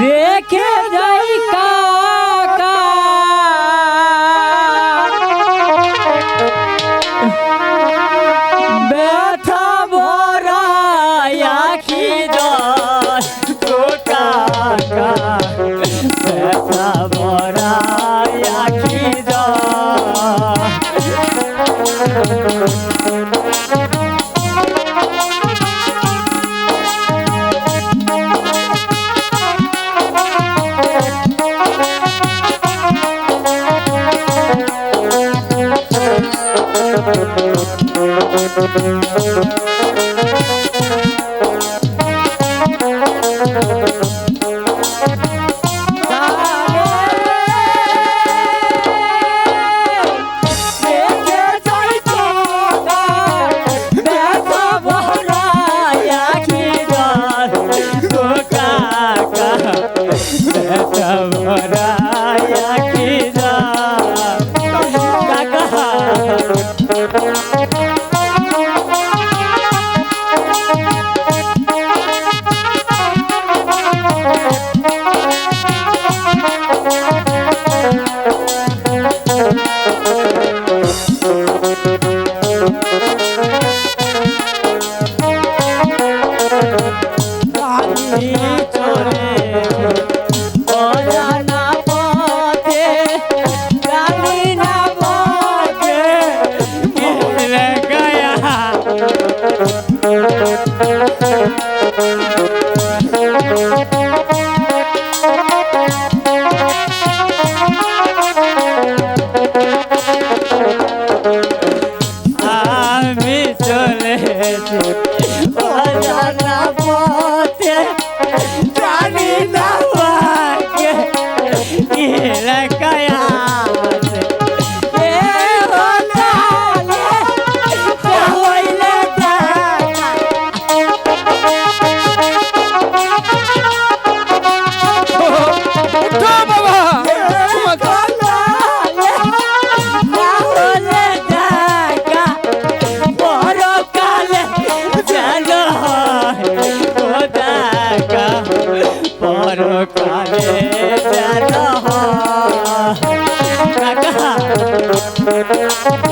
देखे जाई का চলে আমি Thank you.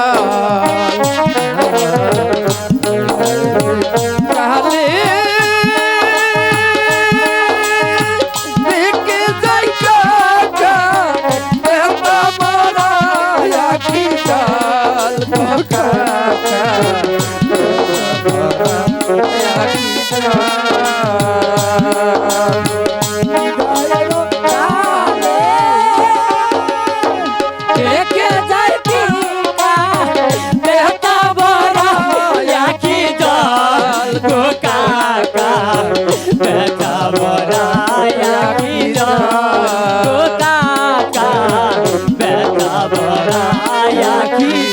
Yeah.